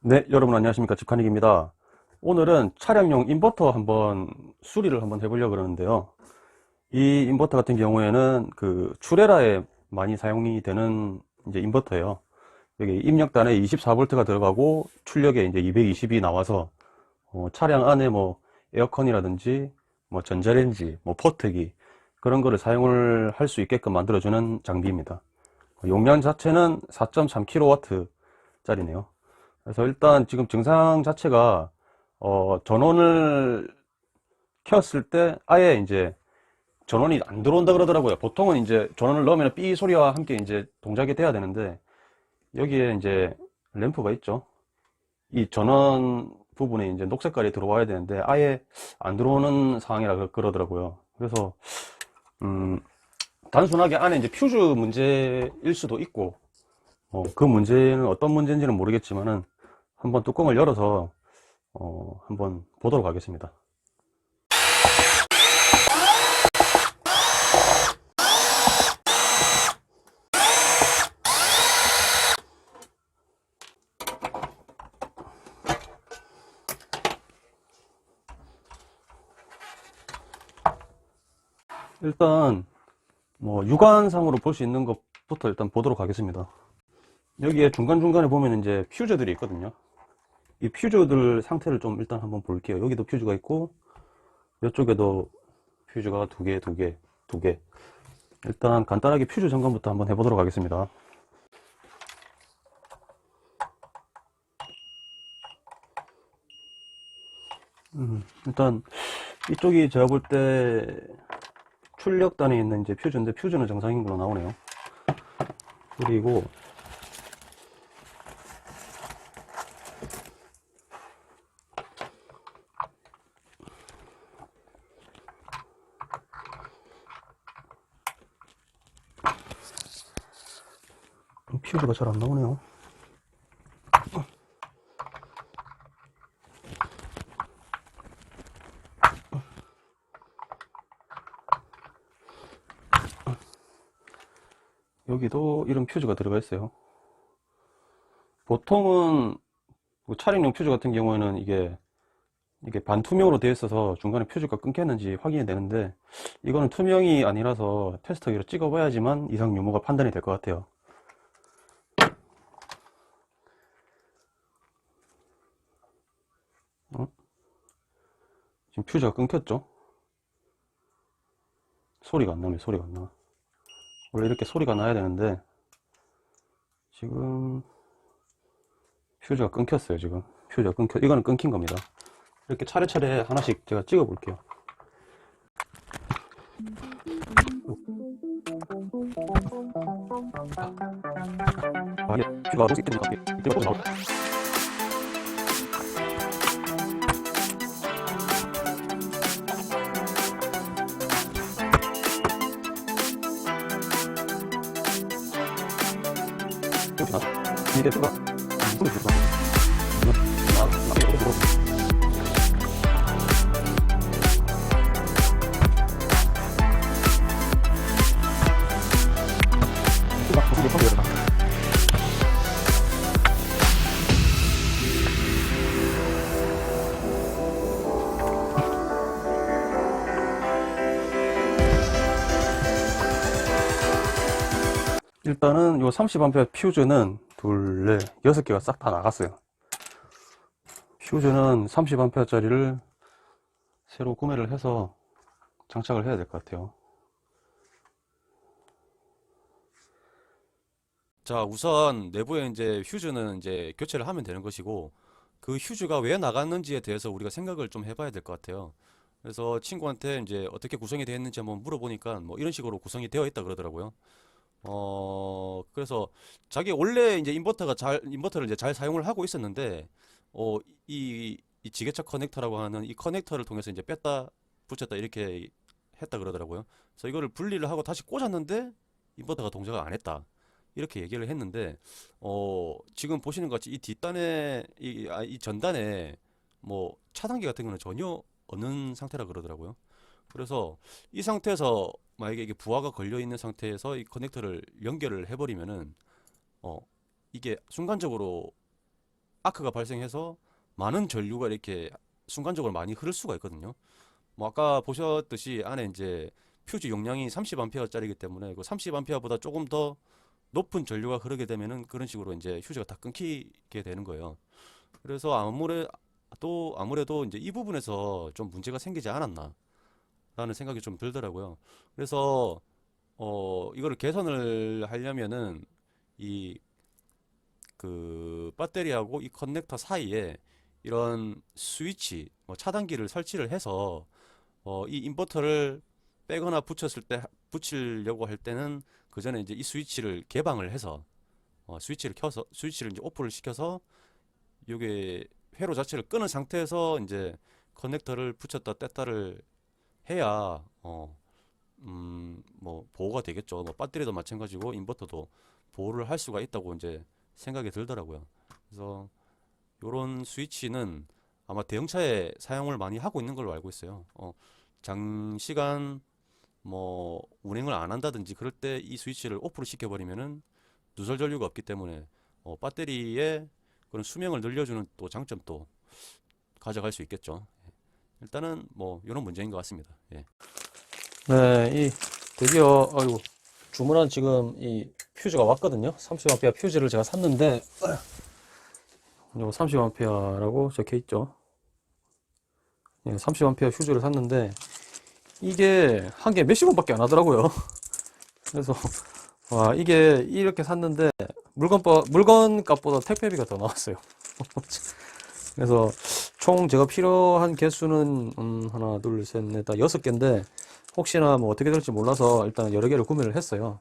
네, 여러분 안녕하십니까. 집카닉입니다. 오늘은 차량용 인버터 한번 수리를 한번 해보려고 그러는데요. 이 인버터 같은 경우에는 그 추레라에 많이 사용이 되는 이제 인버터예요. 여기 입력단에 24V가 들어가고 출력에 이제 220이 나와서 어, 차량 안에 뭐 에어컨이라든지 뭐 전자레인지, 뭐 포트기 그런 거를 사용을 할 수 있게끔 만들어주는 장비입니다. 용량 자체는 4.3kW 짜리네요. 그래서 일단 지금 증상 자체가 어, 전원을 켰을 때 아예 이제 전원이 안 들어온다 그러더라고요. 보통은 이제 전원을 넣으면 삐 소리와 함께 이제 동작이 돼야 되는데 여기에 이제 램프가 있죠. 이 전원 부분에 이제 녹색깔이 들어와야 되는데 아예 안 들어오는 상황이라 그- 그러더라고요. 그래서 음, 단순하게 안에 이제 퓨즈 문제일 수도 있고 어, 그 문제는 어떤 문제인지는 모르겠지만은 한번 뚜껑을 열어서 어, 한번 보도록 하겠습니다. 일단 뭐 육안상으로 볼 수 있는 것부터 일단 보도록 하겠습니다. 여기에 중간중간에 보면 이제 퓨즈들이 있거든요. 이 퓨즈들 상태를 좀 일단 한번 볼게요. 여기도 퓨즈가 있고, 이쪽에도 퓨즈가 두 개, 두 개, 두 개. 일단 간단하게 퓨즈 점검부터 한번 해보도록 하겠습니다. 음, 일단 이쪽이 제가 볼 때 출력단에 있는 이제 퓨즈인데 퓨즈는 정상인 걸로 나오네요. 그리고 퓨즈가 잘 안 나오네요. 여기도 이런 퓨즈가 들어가 있어요. 보통은 뭐 차량용 퓨즈 같은 경우에는 이게 이게 반투명으로 되어 있어서 중간에 퓨즈가 끊겼는지 확인이 되는데 이거는 투명이 아니라서 테스터기로 찍어봐야지만 이상 유무가 판단이 될 것 같아요. 지금 퓨즈가 끊겼죠? 소리가 안 나네, 소리가 안 나. 원래 이렇게 소리가 나야 되는데 지금 퓨즈가 끊겼어요 지금 퓨즈가 끊겨 이거는 끊긴 겁니다 이렇게 차례차례 하나씩 제가 찍어 볼게요 아, 이게 퓨즈가 녹색 때문에 갑자기 이 들어 일단은 요 30A 퓨즈는 둘, 넷, 여섯 개가 싹 다 나갔어요. 퓨즈는 30A짜리를 새로 구매를 해서 장착을 해야 될 것 같아요. 자, 우선 내부에 이제 휴즈는 이제 교체를 하면 되는 것이고, 그 휴즈가 왜 나갔는지에 대해서 우리가 생각을 좀 해봐야 될 것 같아요. 그래서 친구한테 이제 어떻게 구성이 되어 있는지 한번 물어보니까 뭐 이런 식으로 구성이 되어 있다 그러더라고요. 어, 그래서 자기 원래 이제 인버터가 잘, 인버터를 이제 잘 사용을 하고 있었는데, 어, 이, 이 지게차 커넥터라고 하는 이 커넥터를 통해서 이제 뺐다 붙였다 이렇게 했다 그러더라고요. 그래서 이거를 분리를 하고 다시 꽂았는데 인버터가 동작을 안 했다. 이렇게 얘기를 했는데, 어, 지금 보시는 것 같이 이 뒷단에, 이, 아, 이 전단에 뭐 차단기 같은 거는 전혀 없는 상태라 그러더라고요. 그래서 이 상태에서 만약에 이게 부하가 걸려 있는 상태에서 이 커넥터를 연결을 해버리면은, 어, 이게 순간적으로 아크가 발생해서 많은 전류가 이렇게 순간적으로 많이 흐를 수가 있거든요. 뭐 아까 보셨듯이 안에 이제 퓨즈 용량이 30A짜리이기 때문에 그 30A보다 조금 더 높은 전류가 흐르게 되면은 그런 식으로 이제 휴즈가 다 끊기게 되는 거예요. 그래서 아무래도 아무래도 이제 이 부분에서 좀 문제가 생기지 않았나 라는 생각이 좀 들더라고요. 그래서 어 이거를 개선을 하려면은 이 그 배터리하고 이 커넥터 사이에 이런 스위치, 뭐 차단기를 설치를 해서 어, 이 인버터를 빼거나 붙였을 때 붙이려고 할 때는 그 전에 이제 이 스위치를 개방을 해서 어, 스위치를 켜서 스위치를 이제 오프를 시켜서 요게 회로 자체를 끄는 상태에서 이제 커넥터를 붙였다 뗐다를 해야 어, 음, 뭐 보호가 되겠죠. 뭐 배터리도 마찬가지고 인버터도 보호를 할 수가 있다고 이제 생각이 들더라고요. 그래서 요런 스위치는 아마 대형차에 사용을 많이 하고 있는 걸로 알고 있어요. 어, 장시간 뭐 운행을 안 한다든지 그럴 때 이 스위치를 오프를 시켜버리면은 누설 전류가 없기 때문에 어, 배터리의 그런 수명을 늘려주는 또 장점도 가져갈 수 있겠죠. 일단은 뭐 이런 문제인 것 같습니다. 예. 네, 이 드디어 아이고 주문한 지금 이 퓨즈가 왔거든요. 30A 퓨즈를 제가 샀는데 요 30A라고 적혀 있죠. 예, 30A 퓨즈를 샀는데 이게 한 개 몇십 원밖에 안 하더라고요. 그래서 와 이게 이렇게 샀는데 물건 물건 값보다 택배비가 더 나왔어요. 그래서 총 제가 필요한 개수는 음, 하나, 둘, 셋, 넷, 다 여섯 개인데 혹시나 뭐 어떻게 될지 몰라서 일단 여러 개를 구매를 했어요.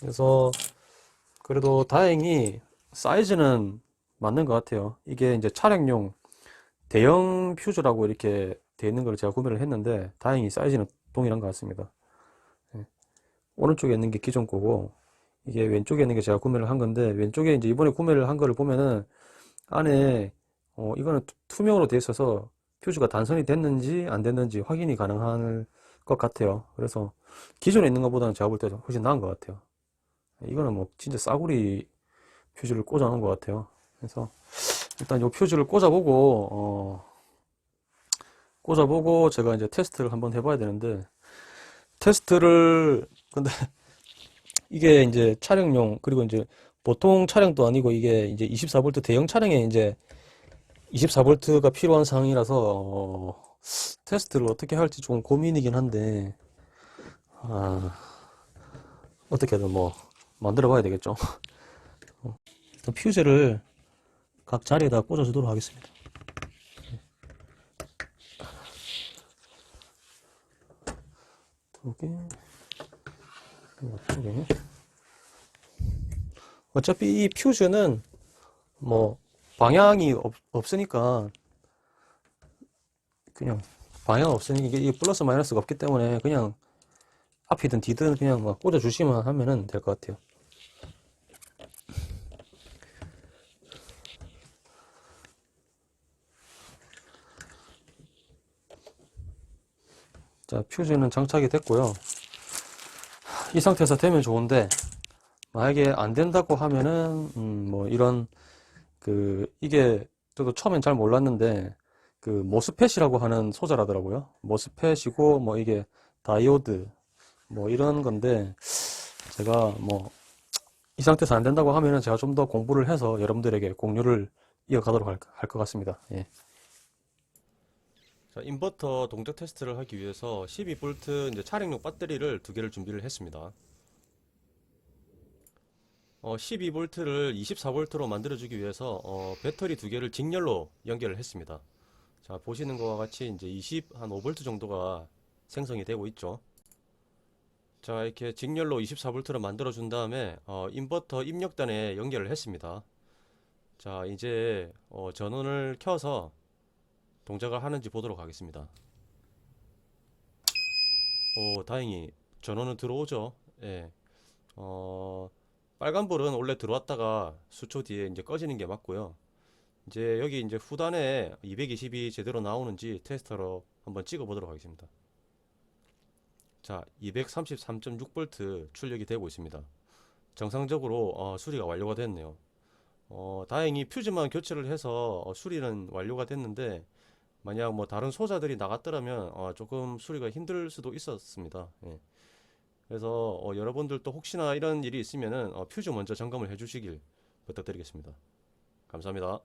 그래서 그래도 다행히 사이즈는 맞는 것 같아요. 이게 이제 차량용 대형 퓨즈라고 이렇게 돼 있는 걸 제가 구매를 했는데 다행히 사이즈는 동일한 것 같습니다. 예. 오른쪽에 있는 게 기존 거고 이게 왼쪽에 있는 게 제가 구매를 한 건데 왼쪽에 이제 이번에 구매를 한 거를 보면은 안에 어 이거는 투- 투명으로 돼 있어서 퓨즈가 단선이 됐는지 안 됐는지 확인이 가능할 것 같아요. 그래서 기존에 있는 것보다는 제가 볼 때 훨씬 나은 것 같아요. 이거는 뭐 진짜 싸구리 퓨즈를 꽂아 놓은 것 같아요. 그래서 일단 요 퓨즈를 꽂아보고 어 꽂아보고 제가 이제 테스트를 한번 해봐야 되는데 테스트를 근데 이게 이제 차량용 그리고 이제 보통 차량도 아니고 이게 이제 24V 대형 차량에 이제 24V가 필요한 상황이라서 어, 테스트를 어떻게 할지 좀 고민이긴 한데 아, 어떻게든 뭐 만들어 봐야 되겠죠. 어, 일단 퓨즈를 각 자리에다 꽂아 주도록 하겠습니다. 두 개, 그리고 두 개. 어차피 이 퓨즈는 뭐 방향이 없, 없으니까 그냥 방향 없으니까 이게 플러스 마이너스가 없기 때문에 그냥 앞이든 뒤든 그냥 막 꽂아 주시면 하면은 될 것 같아요. 자, 퓨즈는 장착이 됐고요. 이 상태에서 되면 좋은데 만약에 안 된다고 하면은 음, 뭐 이런 그 이게 저도 처음엔 잘 몰랐는데 그 모스펫이라고 하는 소자라더라고요. 모스펫이고 뭐 이게 다이오드 뭐 이런 건데 제가 뭐 이 상태에서 안 된다고 하면은 제가 좀 더 공부를 해서 여러분들에게 공유를 이어가도록 할 것 같습니다. 예. 자, 인버터 동작 테스트를 하기 위해서 12V 이제 차량용 배터리를 두 개를 준비를 했습니다. 어, 12V를 24V로 만들어주기 위해서 어, 배터리 두 개를 직렬로 연결을 했습니다. 자, 보시는 것과 같이 이제 20, 한 5V 정도가 생성이 되고 있죠. 자, 이렇게 직렬로 24V를 만들어준 다음에 어, 인버터 입력단에 연결을 했습니다. 자, 이제 어, 전원을 켜서 동작을 하는지 보도록 하겠습니다. 오, 다행히 전원은 들어오죠. 예. 어, 빨간불은 원래 들어왔다가 수초 뒤에 이제 꺼지는 게 맞고요. 이제 여기 이제 후단에 220이 제대로 나오는지 테스터로 한번 찍어 보도록 하겠습니다. 자, 233.6V 출력이 되고 있습니다. 정상적으로 어, 수리가 완료가 됐네요. 어, 다행히 퓨즈만 교체를 해서 어, 수리는 완료가 됐는데 만약 뭐 다른 소자들이 나갔더라면 어, 조금 수리가 힘들 수도 있었습니다. 예. 그래서 어, 여러분들도 혹시나 이런 일이 있으면은 어, 퓨즈 먼저 점검을 해주시길 부탁드리겠습니다. 감사합니다.